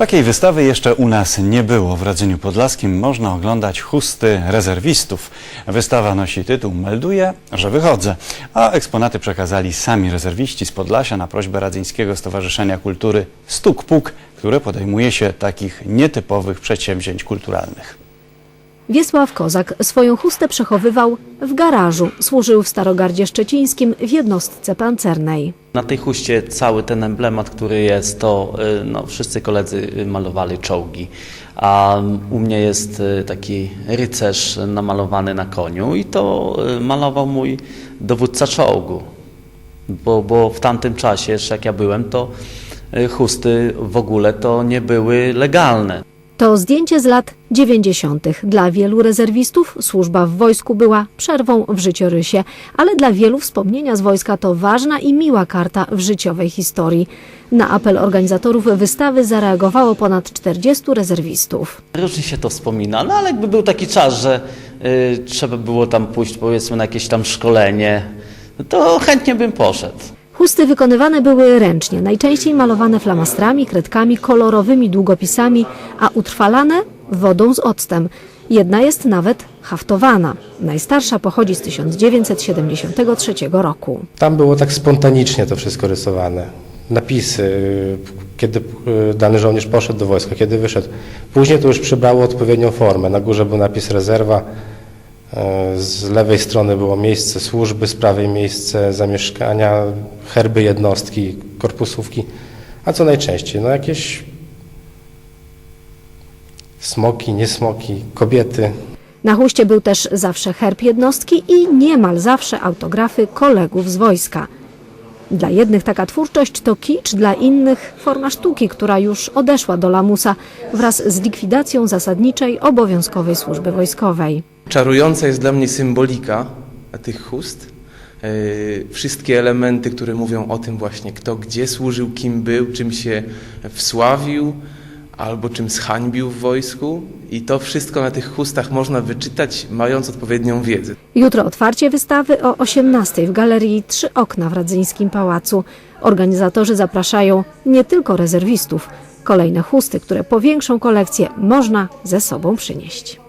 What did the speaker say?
Takiej wystawy jeszcze u nas nie było. W Radzeniu Podlaskim można oglądać chusty rezerwistów. Wystawa nosi tytuł Melduję, że wychodzę, a eksponaty przekazali sami rezerwiści z Podlasia na prośbę Radzyńskiego Stowarzyszenia Kultury Stuk Puk, które podejmuje się takich nietypowych przedsięwzięć kulturalnych. Wiesław Kozak swoją chustę przechowywał w garażu. Służył w Starogardzie Szczecińskim w jednostce pancernej. Na tej huście cały ten emblemat, który jest, to y, no, wszyscy koledzy malowali czołgi. A u mnie jest y, taki rycerz namalowany na koniu i to y, malował mój dowódca czołgu. Bo, bo w tamtym czasie, jeszcze jak ja byłem, to chusty w ogóle to nie były legalne. To zdjęcie z lat 90. Dla wielu rezerwistów służba w wojsku była przerwą w życiorysie, ale dla wielu wspomnienia z wojska to ważna i miła karta w życiowej historii. Na apel organizatorów wystawy zareagowało ponad 40 rezerwistów. Różnie się to wspomina, no ale jakby był taki czas, że y, trzeba było tam pójść powiedzmy na jakieś tam szkolenie, to chętnie bym poszedł. Chusty wykonywane były ręcznie, najczęściej malowane flamastrami, kredkami, kolorowymi długopisami, a utrwalane wodą z octem. Jedna jest nawet haftowana. Najstarsza pochodzi z 1973 roku. Tam było tak spontanicznie to wszystko rysowane. Napisy, kiedy y, dany żołnierz poszedł do wojska, kiedy wyszedł. Później to już przybrało odpowiednią formę. Na górze był napis rezerwa, z lewej strony było miejsce służby, z prawej miejsce zamieszkania, herby jednostki, korpusówki. A co najczęściej? No jakieś smoki, niesmoki, kobiety. Na huście był też zawsze herb jednostki i niemal zawsze autografy kolegów z wojska. Dla jednych taka twórczość to kicz, dla innych forma sztuki, która już odeszła do lamusa wraz z likwidacją zasadniczej obowiązkowej służby wojskowej. Czarująca jest dla mnie symbolika tych chust. Yy, Wszystkie elementy, które mówią o tym właśnie, kto gdzie służył, kim był, czym się wsławił albo czym zhańbił w wojsku. I to wszystko na tych chustach można wyczytać, mając odpowiednią wiedzę. Jutro otwarcie wystawy o 18 w galerii Trzy Okna w Radzyńskim Pałacu. Organizatorzy zapraszają nie tylko rezerwistów. Kolejne chusty, które powiększą kolekcję, można ze sobą przynieść.